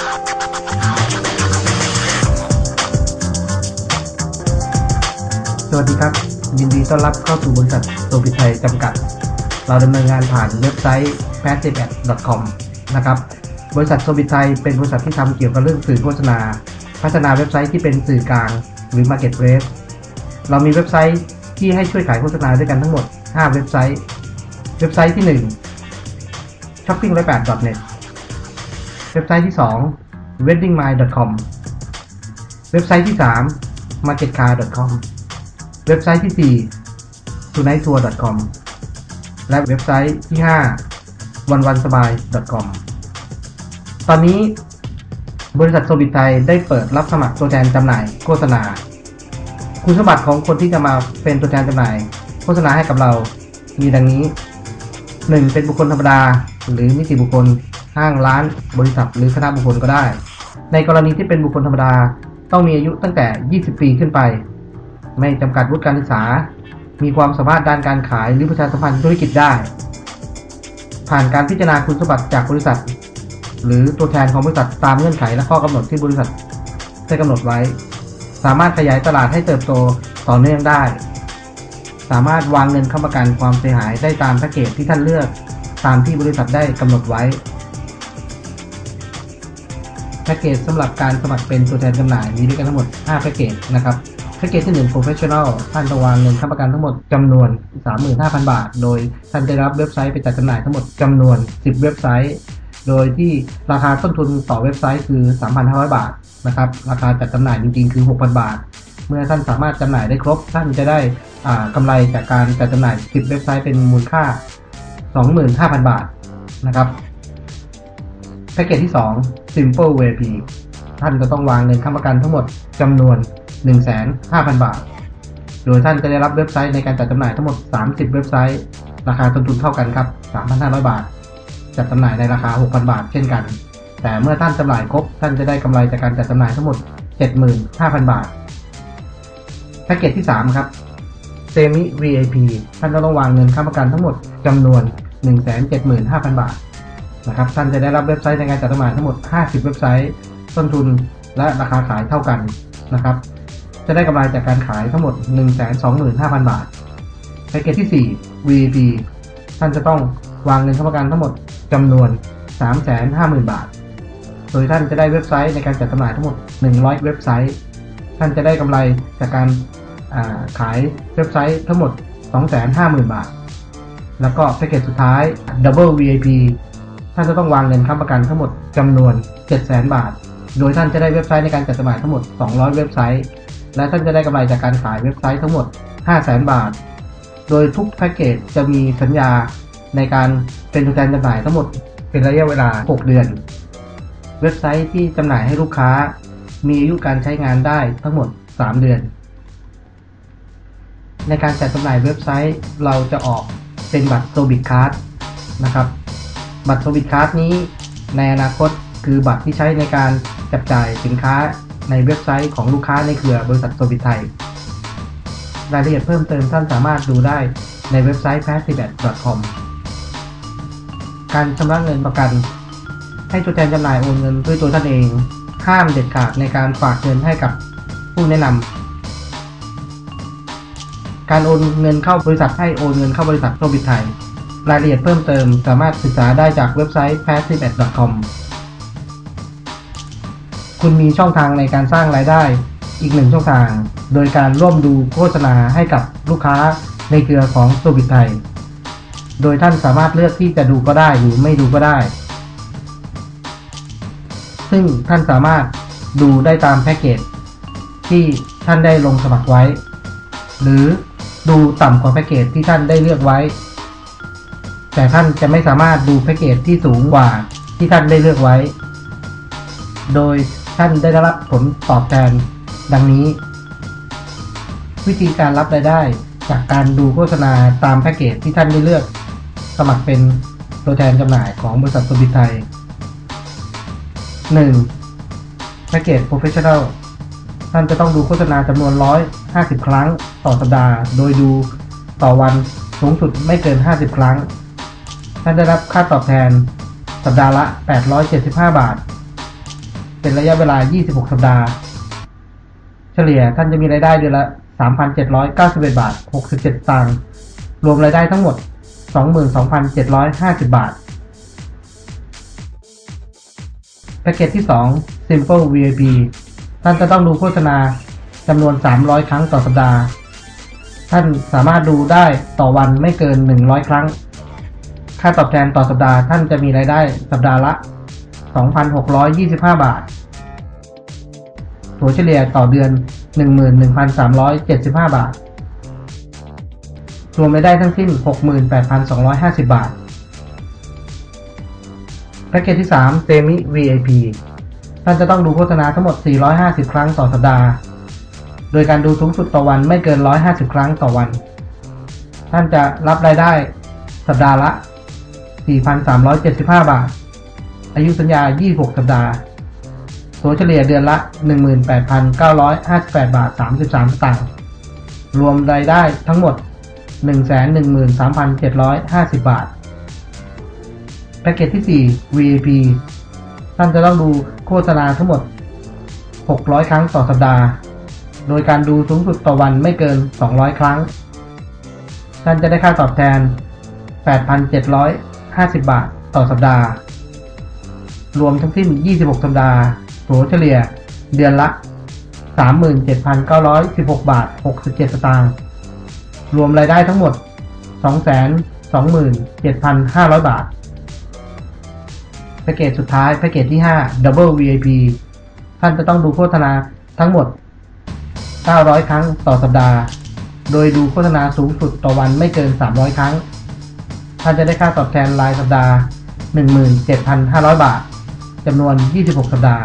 สวัสดีครับ ยินดีต้อนรับเข้าสู่บริษัทโซบิไทยจำกัด เราดำเนินงานผ่านเว็บไซต์ p a s s i v e c o m นะครับ บริษัทโซบิไทยเป็นบริษัทที่ทำเกี่ยวกับเรื่องสื่อโฆษณา พัฒนาเว็บไซต์ที่เป็นสื่อกลางหรือ Marketplace เรามีเว็บไซต์ที่ให้ช่วยขายโฆษณาด้วยกันทั้งหมด 5 เว็บไซต์ เว็บไซต์ที่ 1 shopping108.net เว็บไซต์ที่ 2 weddingmy.com เว็บไซต์ที่ 3 marketcar.com เว็บไซต์ที่4 tonighttour.com และเว็บไซต์ที่5วันวันสบาย .com ตอนนี้บริษัทโซบิทไทยได้เปิดรับสมัครตัวแทนจำหน่ายโฆษณา คุณสมบัติของคนที่จะมาเป็นตัวแทนจำหน่าย โฆษณาให้กับเรา มีดังนี้ 1. เป็นบุคคลธรรมดา หรือนิติบุคคล ห้างร้าน บริษัทหรือคณะบุคคลก็ได้ ในกรณีที่เป็นบุคคลธรรมดา ต้องมีอายุตั้งแต่ 20 ปีขึ้นไป ไม่จำกัดวุฒิการศึกษา มีความสามารถด้านการขายหรือประชาสัมพันธ์ธุรกิจได้ ผ่านการพิจารณาคุณสมบัติจากบริษัท หรือตัวแทนของบริษัทตามเงื่อนไขและข้อกำหนดที่บริษัทได้กำหนดไว้ สามารถขยายตลาดให้เติบโตต่อเนื่องได้ สามารถวางเงินเข้าประกันความเสียหายได้ตามแพ็กเกจที่ท่านเลือก ตามที่บริษัทได้กำหนดไว้ พ็กเกจสำหรับการสมัครเป็นตัวแทนจำหน่ายมีด้วยกันทั้งหมด 5 แพ็กเกจนะครับแพ็กเกจที่1 Professional ท่านจะวางเงินค้ำประกันทั้งหมดจำนวน 35,000 บาท โดยท่านได้รับเว็บไซต์ไปจัดจำหน่ายทั้งหมดจำนวน 10 เว็บไซต์ โดยที่ราคาต้นทุนต่อเว็บไซต์คือ 3,500 บาทนะครับราคาจัดจำหน่ายจริงๆ คือ 6,000 บาท เมื่อท่านสามารถจำหน่ายได้ครบ ท่านจะได้อ่ากำไรจากการจัดจำหน่าย 10 เว็บไซต์เป็นมูลค่า 25,000 บาทนะครับ พ็กเกจที่ 2 Simple VIP ท่านจะต้องวางเงินค้ำประกันทั้งหมดจำนวน 15,000 บาท โดยท่านจะได้รับเว็บไซต์ในการจัดจำหน่ายทั้งหมด 30 เว็บไซต์ ราคาต้นทุนเท่ากันครับ 3,500 บาท จัดจำหน่ายในราคา 6,000 บาทเช่นกัน แต่เมื่อท่านจำหน่ายครบ ท่านจะได้กำไรจากการจัดจำหน่ายทั้งหมด 75,000 บาท แพ็กเกจที่ 3 ครับ Semi VIP ท่านจะต้องวางเงินค้ำประกันทั้งหมดจำนวน 175,000 บาท นะครับท่านจะได้รับเว็บไซต์ในการจัดจำหน่ายทั้งหมด 50 เว็บไซต์ ต้นทุนและราคาขายเท่ากันนะครับ จะได้กำไรจากการขายทั้งหมด 125,000 บาทแพ็กเกจที่ 4 VIP ท่านจะต้องวางเงินค้ำประกันทั้งหมดจำนวน 350,000 บาท โดยท่านจะได้เว็บไซต์ในการจัดจำหน่ายทั้งหมด 100 เว็บไซต์ ท่านจะได้กำไรจากการขายเว็บไซต์ทั้งหมด 250,000 บาท แล้วก็แพ็กเกจสุดท้าย Double VIP ท่านจะต้องวางเงินค้ำประกันทั้งหมดจำนวน700,000 บาท โดยท่านจะได้เว็บไซต์ในการจัดจำหน่ายทั้งหมด 200 เว็บไซต์ และท่านจะได้กำไรจากการขายเว็บไซต์ทั้งหมด 500,000 บาท โดยทุกแพ็กเกจจะมีสัญญาในการเป็นตัวแทนจำหน่ายทั้งหมดเป็นระยะเวลา 6 เดือน เว็บไซต์ที่จำหน่ายให้ลูกค้า มีอายุการใช้งานได้ทั้งหมด 3 เดือน ในการจัดจำหน่ายเว็บไซต์เราจะออกเป็นบัตรโซบิ c ค a r d นะครับ บัตรโซบิ c ค a r d นี้ ในอนาคตคือบัตรที่ใช้ในการจับจ่ายสินค้าในเว็บไซต์ของลูกค้าในเครือบริษัทโซบิไทย รายละเอียดเพิ่มเติมท่านสามารถดูได้ในเว็บไซต์ p a s s i v e c o m การชำระเงินประกัน ให้ตัวแทนจำหน่ายโอนเงินด้วยตัวท่านเอง ห้ามเด็ดขาดในการฝากเงินให้กับผู้แนะนำ การโอนเงินเข้าบริษัทให้โอนเงินเข้าบริษัทโรบิทไทย รายละเอียดเพิ่มเติมสามารถศึกษาได้จากเว็บไซต์ p a s s i v e c o m คุณมีช่องทางในการสร้างรายได้อีกหนึ่งช่องทาง โดยการร่วมดูโฆษณาให้กับลูกค้าในเครือของโซบิทไทย โดยท่านสามารถเลือกที่จะดูก็ได้หรือไม่ดูก็ได้ ซึ่งท่านสามารถดูได้ตามแพ็กเกจที่ท่านได้ลงสมัครไว้ หรือดูต่ำกว่าแพ็กเกจที่ท่านได้เลือกไว้ แต่ท่านจะไม่สามารถดูแพ็กเกจที่สูงกว่าที่ท่านได้เลือกไว้ โดยท่านได้รับผลตอบแทนดังนี้ วิธีการรับรายได้ จากการดูโฆษณาตามแพ็กเกจที่ท่านได้เลือก สมัครเป็นตัวแทนจำหน่ายของบริษัทสบิทไทย 1. แพ็กเกจ Professional ท่านจะต้องดูโฆษณาจำนวน 150 ครั้งต่อสัปดาห์ โดยดูต่อวันสูงสุดไม่เกิน 50 ครั้ง ท่านได้รับค่าตอบแทนสัปดาห์ละ 875 บาท เป็นระยะเวลา 26 สัปดาห์ เฉลี่ยท่านจะมีรายได้เดือนละ 3,791 บาท 67ตางค์รวมรายได้ทั้งหมด 22,750 บาท แพ็กเกจที่ 2 Simple VIP ท่านจะต้องดูโฆษณาจำนวน 300 ครั้งต่อสัปดาห์ ท่านสามารถดูได้ต่อวันไม่เกิน 100 ครั้ง ค่าตอบแทนต่อสัปดาห์ท่านจะมีรายได้สัปดาห์ละ 2,625 บาท ถัวเฉลี่ยต่อเดือน 11,375 บาท รวมรายได้ทั้งสิ้น 68,250 บาท แพ็กเกจที่ 3 Semi VIP ท่านจะต้องดูโฆษณาทั้งหมด 450 ครั้งต่อสัปดาห์ โดยการดูสูงสุดต่อวันไม่เกิน 150 ครั้งต่อวัน ท่านจะรับรายได้สัปดาห์ละ 4,375 บาท อายุสัญญา 26 สัปดาห์ตัวเฉลี่ยเดือนละ 18,958 บาท 33 สตางค์ รวมรายได้ทั้งหมด 113,750 บาท แพ็กเกจที่ 4 VIP ท่านจะต้องดูโฆษณาทั้งหมด 600 ครั้งต่อสัปดาห์ โดยการดูสูงสุดต่อวันไม่เกิน 200 ครั้ง ท่านจะได้ค่าตอบแทน 50 บาทต่อสัปดาห์ รวมทั้งสิ้น 26 สัปดาห์ถัวเฉลี่ย เดือนละ 37,916 บาท 67 สตางค์ รวมรายได้ทั้งหมด 227,500 บาท แพ็กเกจสุดท้ายแพ็กเกจที่ 5 Double VIP ท่านจะต้องดูโฆษณาทั้งหมด 900 ครั้งต่อสัปดาห์ โดยดูโฆษณาสูงสุดต่อวันไม่เกิน 300 ครั้ง ท่านจะได้ค่าตอบแทนรายสัปดาห์ 17,500 บาทจำนวน 26 สัปดาห์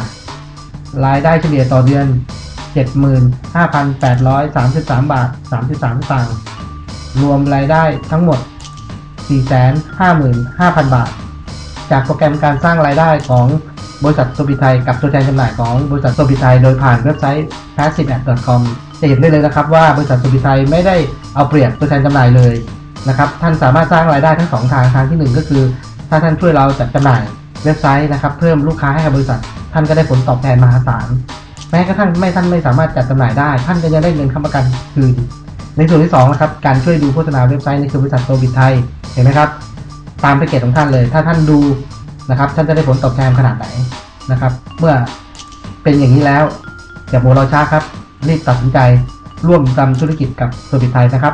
รายได้เฉลี่ยต่อเดือน 75,833 บาท 33สตางค์รวมรายได้ทั้งหมด 455,000 บาท จากโปรแกรมการสร้างรายได้ของบริษัทโซบิไทยกับตัวแทนจำหน่ายของบริษัทโซบิไทยโดยผ่านเว็บไซต์ passiveapp.com จะเห็นได้เลยนะครับว่าบริษัทโซบิไทยไม่ได้เอาเปรียบตัวแทนจำหน่ายเลย นะครับท่านสามารถสร้างรายได้ทั้งสองทางทางที่หนึ่งก็คือ ถ้าท่านช่วยเราจัดจำหน่ายเว็บไซต์นะครับ เพิ่มลูกค้าให้กับบริษัท ท่านก็ได้ผลตอบแทนมหาศาลแม้กระทั่งไม่ท่านไม่สามารถจัดจำหน่ายได้ ท่านก็จะได้เงินค้ำประกันคืนในส่วนที่2นะครับการช่วยดูโฆษณาเว็บไซต์นี่คือบริษัทโซบิทไทยเห็นไหมครับ ตามแพ็กเกจของท่านเลย ถ้าท่านดูนะครับ ท่านจะได้ผลตอบแทนขนาดไหนนะครับ เมื่อเป็นอย่างนี้แล้วอย่าโมรอช้าครับรีบตัดสินใจร่วมทำธุรกิจกับโซบิทไทยนะครับ